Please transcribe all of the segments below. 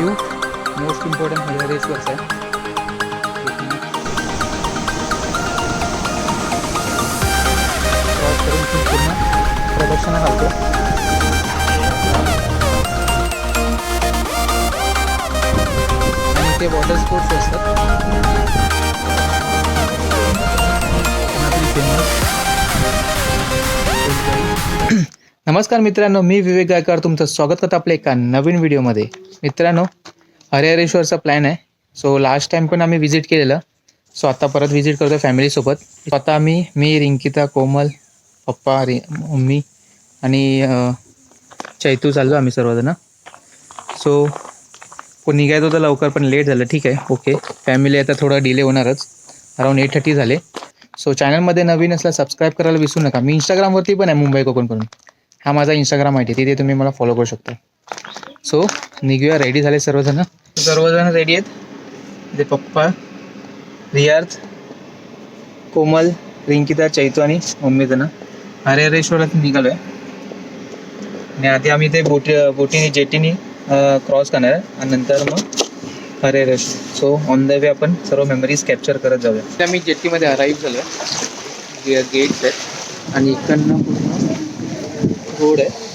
View most important हरिहरेश्वरचा आहे cross करून तुम्ही पूर्ण प्रदक्षिणा घालतो आणि ते वॉटर स्पोर्ट्स असतात नमस्कार मित्रांनो मी विवेक गायकवाड. तुमचं स्वागत करतो आपल्या एका नवीन व्हिडिओमध्ये मित्रांनो हरिहरेश्वरचा प्लॅन आहे. सो लास्ट टाइम पण आम्ही व्हिजिट केलेलं. सो आता परत व्हिजिट करतो फॅमिलीसोबत स्वतः आता आम्ही मी रिंकिता कोमल पप्पा रि मम्मी आणि चैतू चाललो आम्ही सर्वजण. सो निघायचं होतं लवकर पण लेट झालं. ठीक आहे ओके फॅमिली आता थोडं डिले होणारच. अराऊंड एट थर्टी झाले. सो चॅनलमध्ये नवीन असला सबस्क्राईब करायला विसरू नका. मी इंस्टाग्रामवरती पण आहे मुंबई कोकण करून हा माझा इंस्टाग्राम आय डी तिथे तुम्ही मला फॉलो करू शकता. सो निघूया रेडी झाले सर्वजण? सर्वजण रेडी आहेत. ते पप्पा रियार्थ कोमल रिंकिता चैतू आणि मम्मी जण. हरिहरेश्वरात निघालो आहे आणि आधी आम्ही ते बोटी बोटीने जेटीने क्रॉस करणार आहे. आणि नंतर मग Harihareshwar so on the way आपण सर्व मेमरीज कॅप्चर करत जाऊया. आम्ही जेटीमध्ये अराईव्ह झालो आहे गेट्स आहेत. आणि इकडनं पूर्ण रोड आहे.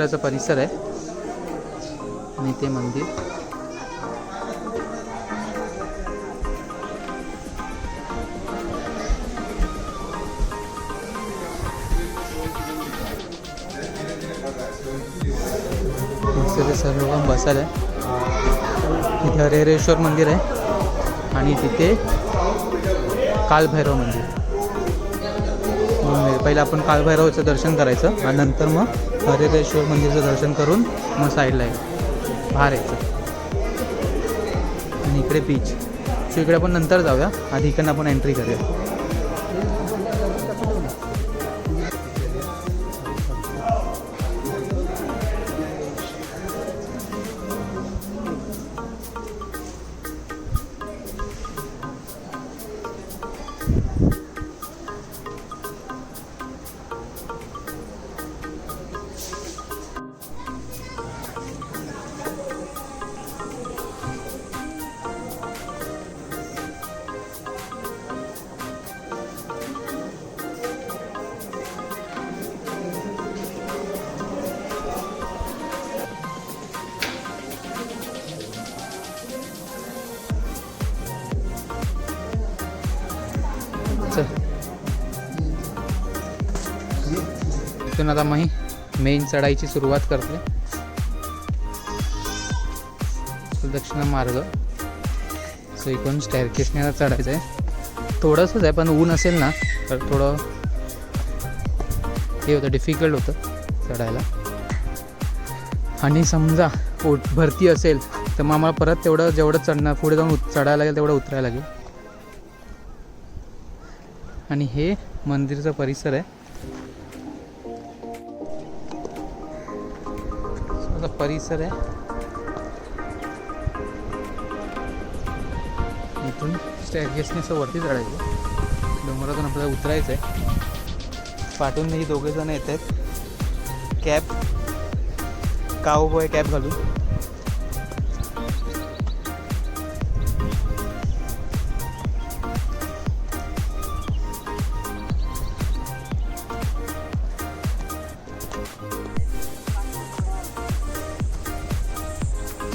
मंदिराचा परिसर आहे. आणि ते मंदिर. सर ते सर्व बसायला आहे. तिथे हरिहरेश्वर मंदिर आहे. आणि तिथे कालभैरव मंदिर. पहिले पहिलं आपण कालभैरवचं दर्शन करायचं. आणि नंतर मग हरिहरेश्वर मंदिरचं दर्शन करून मग साईडला यायचं बाहेर यायचं. आणि इकडे बीच सो इकडे आपण नंतर जाऊया. आधी इकडनं आपण एंट्री करूया. इथून आता मी मेन चढाईची सुरुवात करते दक्षिण मार्ग. सो इकडून स्टॅरकेसने आता चढायचं आहे थोडंसंच आहे पण ऊन असेल ना तर थोडं हे होतं डिफिकल्ट होतं चढायला. आणि समजा पोट भरती असेल तर मग आम्हाला परत तेवढं जेवढं चढणं पुढे जाऊन चढायला लागेल तेवढं उतरायला लागेल. आणि हे मंदिरचा परिसर आहे. परिसर आहे. इथून स्टॅरकेसने असं वरती चढायचं. डोंगरातून आपल्याला उतरायचं आहे पाठून ही दोघे जण येत आहेत कॅब काऊ बॉय कॅब घालून.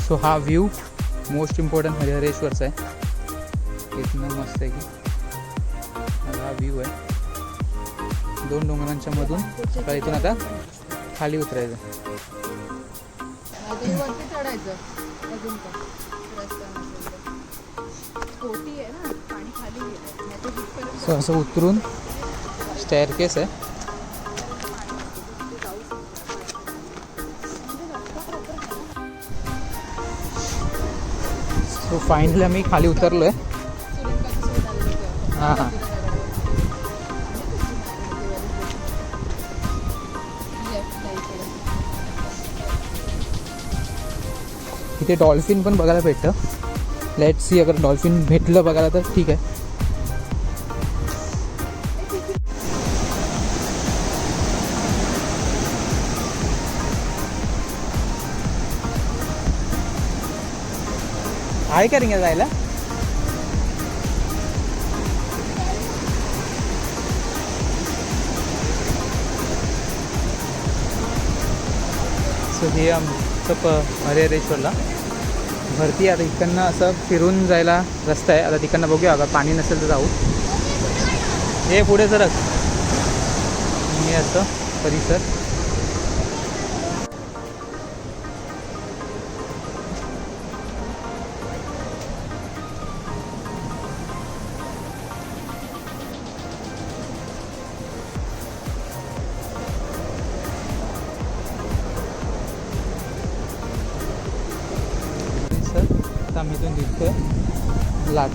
सो हा व्ह्यू मोस्ट इम्पॉर्टंट हरिहरेश्वरचा आहे. इथनं मस्त आहे की. हा व्ह्यू आहे. दोन डोंगरांच्या मधून इथून आता खाली उतरायचं. सो असं उतरून स्टेअरकेस आहे. सो फायनली आम्ही खाली उतरलो आहे हां हां. इथे डॉल्फिन पण बघायला भेटतं. लेट सी अगर डॉल्फिन भेटलं बघायला तर ठीक आहे. आहे का रिंगा जायला? सो हे आमचं प हरिहरेश्वरला. भरती आता इकडनं असं फिरून जायला रस्ता आहे. आता तिकडनं बघूया. अगं पाणी नसेल तर जाऊ. हे पुढे सरक. हे असं परिसर परिसर.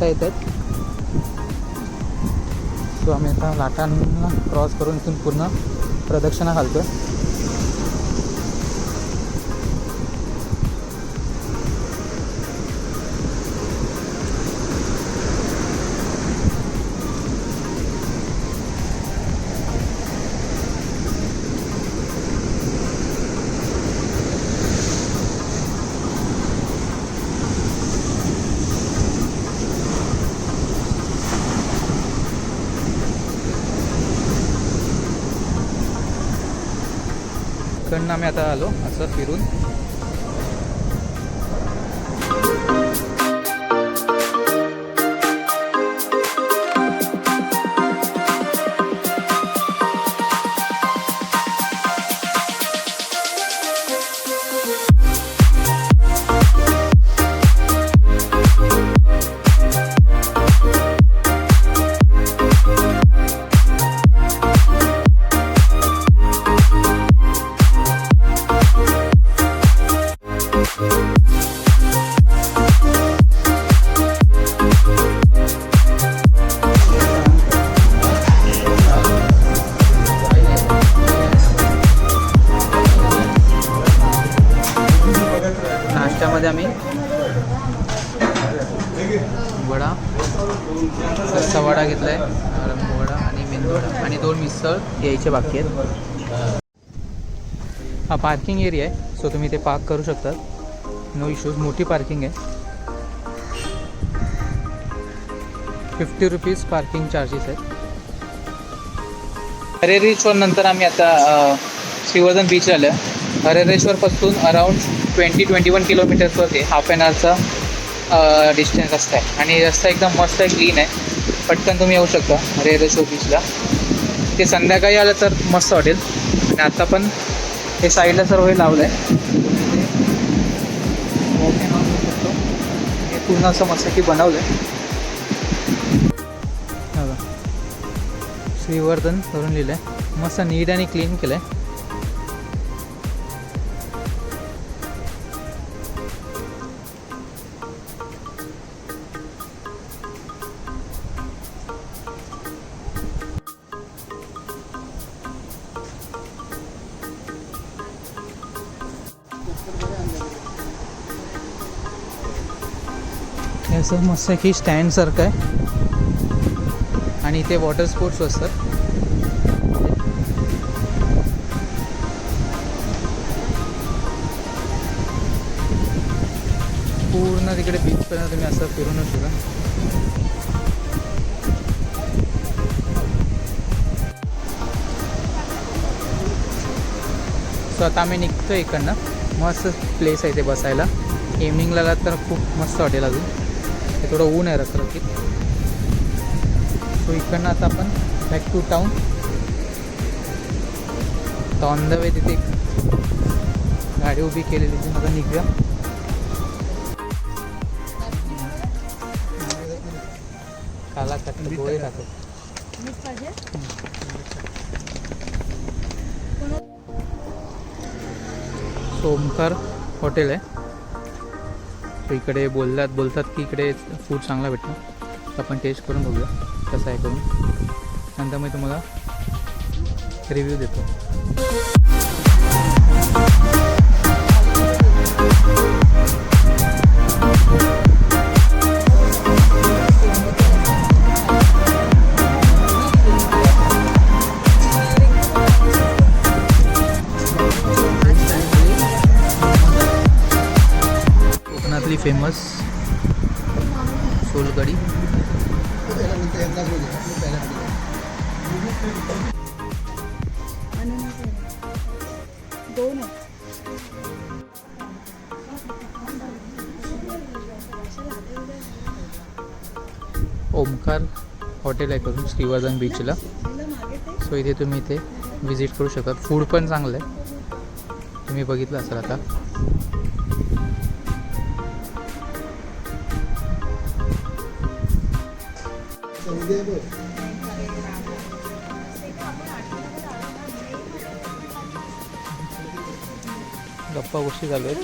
लाटा येतात. सो आम्ही आता लाटांना क्रॉस करून इथून पूर्ण प्रदक्षिणा घालतोय. आम्ही आता आलो असं फिरून. नाश्त्यामध्ये आम्ही. वडा. सस्सा वडा घेतलाय अळंबू वडा आणि मेंदू वडा. आणि दोन मिसळ यायचे बाकी आहेत. हा पार्किंग एरिया आहे सो तुम्ही ते पार्क करू शकतात. नो इश्यूज मोठी पार्किंग आहे. फिफ्टी रुपीज पार्किंग चार्जेस आहेत. हरेरेश्वर नंतर आम्ही आता श्रीवर्धन बीच आलं हरेरेश्वरपासून अराऊंड ट्वेंटी ट्वेंटी वन किलोमीटर्सवरती हाफ एन आवरचा डिस्टन्स रस्ता आहे. आणि रस्ता एकदम मस्त आहे क्लीन आहे. पटकन तुम्ही येऊ शकता हरेरेश्वर बीचला ते संध्याकाळी आलं तर मस्त वाटेल. आणि आता पण हे साईडला सर्व हे लावलं आहे हे पूर्ण असं मस्त की बनवलं आहे श्रीवर्धन करून लिहिलं आहे मस्त नीट आणि क्लीन केलं आहे असं मस्त की स्टँडसारखं आहे. आणि इथे वॉटर स्पोर्ट्स असतात. पूर्ण तिकडे बीचपर्यंत तुम्ही असं फिरूनच शकता. सो आता आम्ही निघतो इकडनं. मस्त प्लेस आहे ते बसायला. इव्हनिंगला तर खूप मस्त वाटेल अजून. थोडं ऊन आहे रखरखीत. सो इकडनं आता आपण बॅक टू टाऊन आता ऑन द वे तिथे गाडी उभी केलेली तिथे मला निघूया. काला काट गोळे राहतात मीच हॉटेल आहे. इकडे बोलतात बोलतात की इकडे फूड चांगला भेटतो तर आपण टेस्ट करून बघूया कसं आहे करून. नंतर मी तुम्हाला रिव्ह्यू देतो. फेमस सोलकढी. ओमकार हॉटेल आहे करून श्रीवर्धन बीचला सो इथे तुम्ही इथे व्हिजिट करू शकता. फूड पण चांगलं आहे. तुम्ही बघितलं असाल आता. गप्पा गोष्टी चालू आहेत.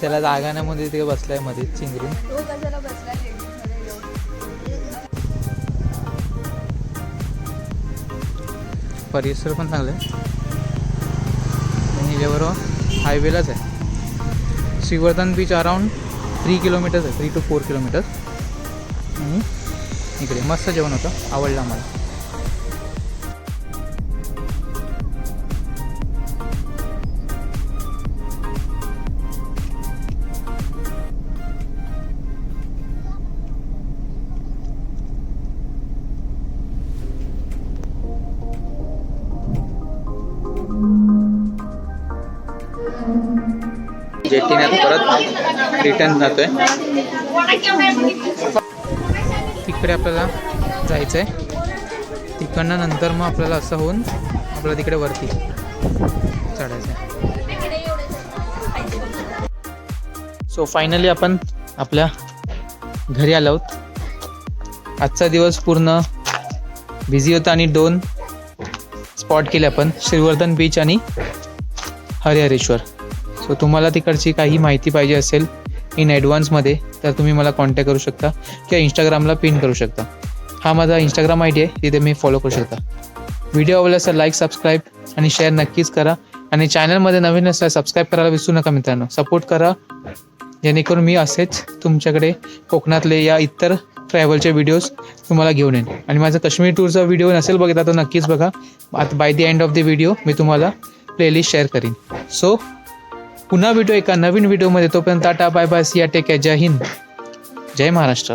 त्याला जागा नाही मध्ये ते बसलायमध्ये चिंगरून. परिसर पण चांगला आहे. आणि ह्याच्याबरोबर हायवेलाच आहे. Shrivardhan beach around three kilometres आहे थ्री टू फोर किलोमीटर्स आणि इकडे. मस्त जेवण होतं. आवडलं आम्हाला. जेटीने परत रिटर्न जातोय. तिकडे आपल्याला जायचं आहे तिकडनं नंतर मग आपल्याला असं होऊन आपल्याला तिकडे वरती चढायचं आहे सो फायनली आपण आपल्या घरी आलो आहोत. आजचा दिवस पूर्ण बिझी होता आणि दोन स्पॉट केले आपण श्रीवर्धन बीच आणि हरिहरेश्वर. सो तुम्हाला तिकडची काही माहिती पाहिजे असेल इन ॲडव्हान्समध्ये तर तुम्ही मला कॉन्टॅक्ट करू शकता किंवा इंस्टाग्रामला पिन करू शकता. हा माझा इंस्टाग्राम आय डी आहे तिथे मी फॉलो करू शकता. व्हिडिओ आवडला असेल लाईक सबस्क्राईब आणि शेअर नक्कीच करा. आणि चॅनलमध्ये नवीन असेल सबस्क्राईब करायला विसरू नका मित्रांनो. सपोर्ट करा. जेणेकरून मी असेच तुमच्याकडे कोकणातले या इतर ट्रॅव्हलचे व्हिडिओज तुम्हाला घेऊन येईन. आणि माझा काश्मीर टूरचा व्हिडिओ नसेल बघितला तर नक्कीच बघा. आता by the end of the video मी तुम्हाला प्लेलिस्ट शेअर करीन. सो पुन्हा भेटू एका नवीन व्हिडिओमध्ये तोपर्यंत tata bye bye see ya take जय हिंद. जय महाराष्ट्र.